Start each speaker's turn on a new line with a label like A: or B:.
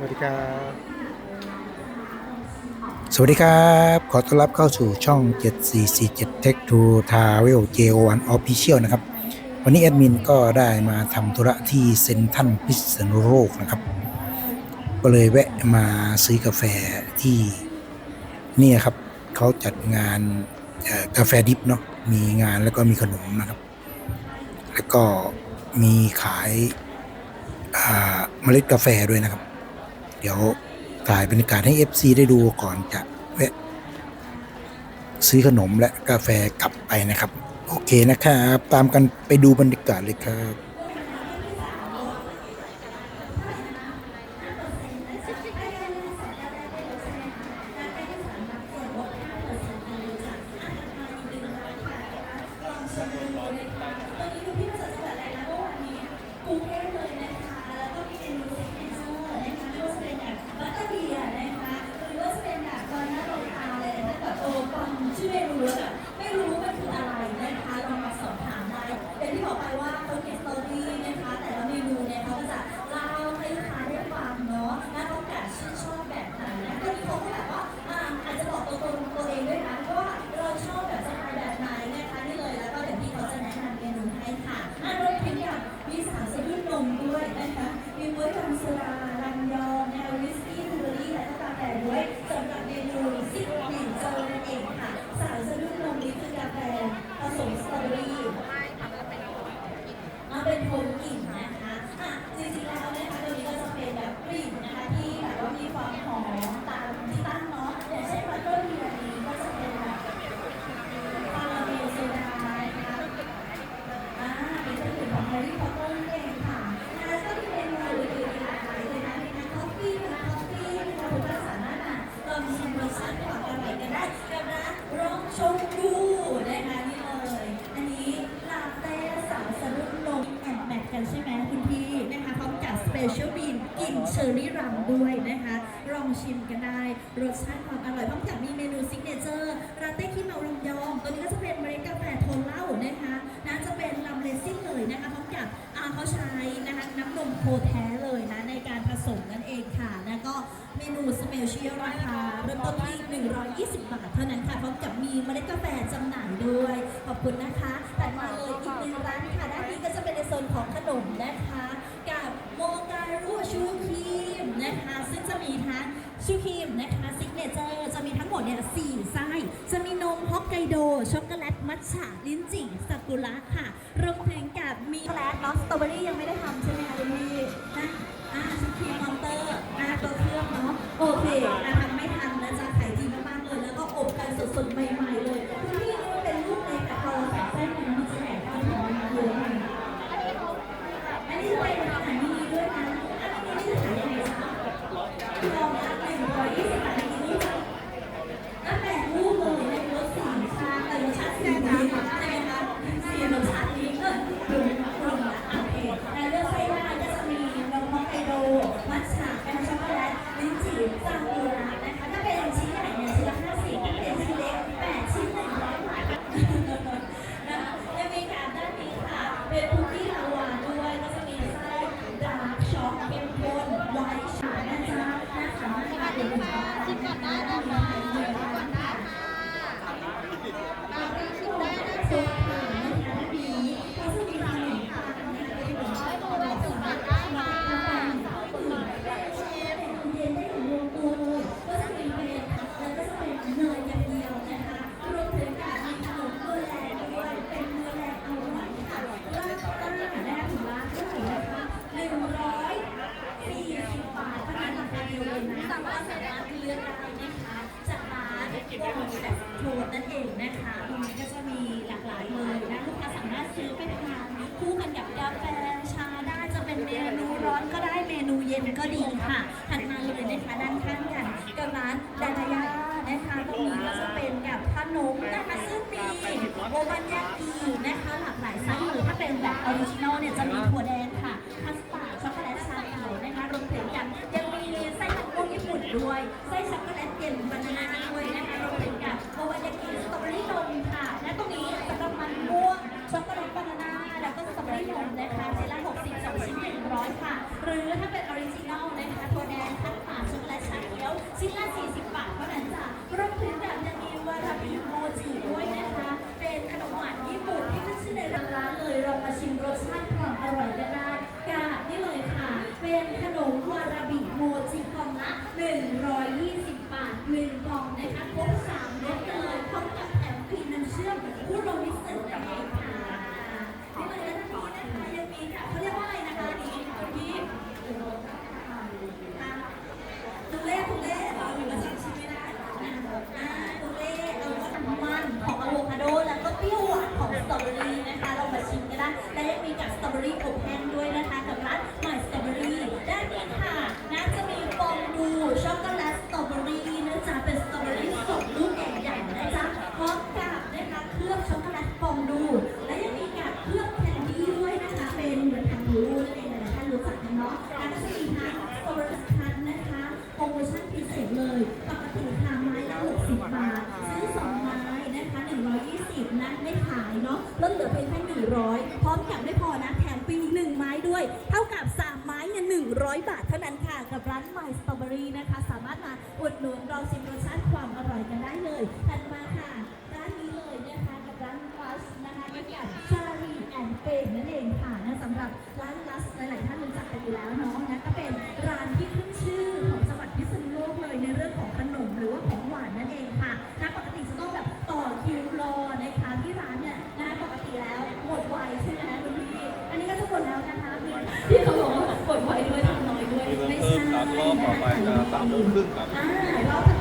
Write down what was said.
A: สวัสดีครับ
B: สวัสดีครับ ขอต้อนรับเข้าสู่ช่อง 7447 Tech to Travel JO1 Official นะครับ วันนี้แอดมินก็ได้มาทำธุระที่เซ็นทรัลพิษณุโลกนะครับ ก็เลยแวะมาซื้อกาแฟที่นี่ครับ เขาจัดงานกาแฟดิบเนาะ มีงานแล้วก็มีขนมนะครับ แล้วก็มีขายเมล็ดกาแฟด้วยนะครับ เดี๋ยวถ่ายบรรยากาศให้ FC ได้ดูก่อนจะแวะซื้อขนมและกาแฟกลับไปนะครับ โอเคนะครับ ตามกันไปดูบรรยากาศเลยครับ
C: ชื่อเมนูแล้วแบบไม่รู้มันคืออะไรนะคะลองมาสอบถามได้อย่างที่บอกไปว่าเขาเขียนสตอรี่นะคะ แต่ละเมนูเนี่ยเขาก็จะเล่าให้ลูกค้าได้ฟังเนาะและต้องการชื่นชอบแบบไหนนะก็มีเขาก็แบบว่าอ่าอาจจะบอกตัวตนตัวเองด้วยนะว่าเราชอบแบบสไตล์แบบไหนนะคะนี่เลยแล้วก็เดี๋ยวพี่เขาจะแนะนำเมนูให้ค่ะอ่ารวมถึงกับมีสารสะดุ้งนมด้วยนะคะมีบ๊วยกังสุราลันยองแนววิสกี้บลูเบอร์รี่และก็กาแฟด้วยสำหรับเมนูซิกเนเจอร์นั่นเองค่ะ สารสะดุ้งนมนี่คือกาแฟผสมสตรอเบอรี่มาเป็นโทนกลิ่นนะคะอะจริงๆแล้วนะคะตัวนี้ก็จะเป็นแบบกลิ่นนะคะที่แบบว่ามีความหอมตามที่ตั้งเนาะอย่างเช่นวัตเตอร์เบียร์นี้ก็จะเป็นแบบคาราเมลโซดานะคะอ่าเป็นเครื่องดื่มของแฮร์รี่พอตเตอร์นั่นเองค่ะแล้วก็มีเมนูอื่นๆอีกหลากหลายเลยนะมีทั้งคอฟฟี่ทั้งคอฟฟี่นะคะคุณก็สามารถมาลองชิมรสชาติความอร่อยกันได้กับร้านรองชมดูนะคะนี่เลย อันนี้ลาเต้สาวสะดุ้งนมแอนแมทกัน ใช่ไหมคุณพี่นะคะพร้อมกับสเปเชียลบีนกลิ่นเชอร์รี่รัมด้วยนะคะลองชิมกันได้รสชาติความอร่อยพร้อมกับมีเมนูซิกเนเจอร์ลาเต้ขี้เมาลำยองตัวนี้ก็จะเป็นเมล็ดกาแฟโทนเหล้านะคะน่าจะเป็นลำเลซิ่งเลยนะคะพร้อมกับอาเขาใช้นะคะน้ำนมโคแท้เลยนะในการผสมนั่นเองค่ะแล้วก็เมนูสเปเชียลราคาเริ่มต้นที่ 120 บาทเท่านั้นค่ะพร้อมกับมีเมล็ดกาแฟจำหน่ายด้วยขอบคุณนะคะแต่มาเลยอีกหนึ่งร้านค่ะด้านนี้ก็จะเป็น ของขนมนะคะ กับโมการุชูครีมนะคะ ซึ่งจะมีทั้งชูครีมนะคะซิกเนเจอร์จะมีทั้งหมดเนี่ยสี่ไส้จะมีนมฮอกไกโดช็อกโกแลตมัทฉะลิ้นจี่ซากุระค่ะรวมถึงกับมีช็อกโกแลตเนาะสตรอเบอรี่ยังไม่ได้ทำใช่ไหมคะคุณพี่นะอ่าชูครีมมอนเตอร์อ่าตัวเครื่องเนาะโอเคอะทำไม่ทันนะจ๊ะขายดีมากๆเลยแล้วก็อบกันสดๆใหม่ๆเลยคุณพี่นี่มันเป็นลูกเล็กแต่พอใส่เส้นเนี่ยมันจะแตกกันของมันเยอะมาก อันนี้จะเป็นอาหารมินิด้วยนะอันนี้จะขายยังไงคะกล่องละหนึ่งร้อยยี่สิบบาทในนี้ค่ะแล้วแปดลูกเลยในรสสี่ชาแต่รสชาติสี่นี้ใช่ไหมคะสี่รสชาตินี้เออปรุงปรุงละโอเคแล้วเลือกไส้ได้ก็จะมีนมฮอกไกโด มัทฉะเป็นช็อกโกแลต ลิ้น จี่ซากุร ดนั่นเองนะคะตรงนี้ก็จะมีหลากหลายเลยนะลูกค้าสามารถซื้อไปทานคู่กันกับกาแฟชาได้จะเป็นเมนูร้อนก็ได้เมนูเย็นก็ดีค่ะถัดมาเลยนะคะด้านข้างกันกับร้านดานายานะคะตรงนี้ก็จะเป็นกับขนมนะคะซึ่งมีโอบันยากิ นะคะครบสามรถเลยพบกับแอมพีน้ำเชื่อมผู้โรมิสเตอร์กับเองค่ะในวันนี้นะคะยังมีค่ะเขาเรียกว่าอะไรนะ รัศมีค่ะโปรโมชั่นนะคะโปรโมชั่นพิเศษเลย ปกติค่ะไม้ละ60 บาท ซื้อสองไม้นะคะ 120นะไม่ขายเนาะลดเหลือเพียงแค่100 พร้อมกับไม่พอนะแถมปีหนึ่งไม้ด้วย เท่ากับ 3 ไม้เงิน100 บาทเท่านั้นค่ะ กับร้านไม้สตรอเบอรี่นะคะ สามารถมาอุดหนุนเราชิมรสชาติความอร่อยกันได้เลยถัดมาค่ะ ร้านนี้เลยนะคะกับร้านลัสนะคะที่อยากชารีแอนด์เปนนั่นเองค่ะนะสำหรับร้านลัสหลายๆท่าน อยู่แล้วเนาะนะก็เป็นร้านที่ขึ้นชื่อของจังหวัดพิษณุโลกเลยในเรื่องของขนมหรือว่าของหวานนั่นเองค่ะนะปกติจะต้องแบบต่อคิวรอนะคะที่ร้านเนี่ยนะปกติแล้วหมดไวใช่ไหมคุณพี่อันนี้ก็จะหมดแล้วนะคะมีที่เขาบอกว่าหมดไวด้วยทำน้อยด้วย
A: มีเพิ่ม
C: ไม่
A: เพิ่
C: ใช่
A: มจากรอบต่อไปจะสามโมงครึ่งครับ
C: อ่ารอบถัด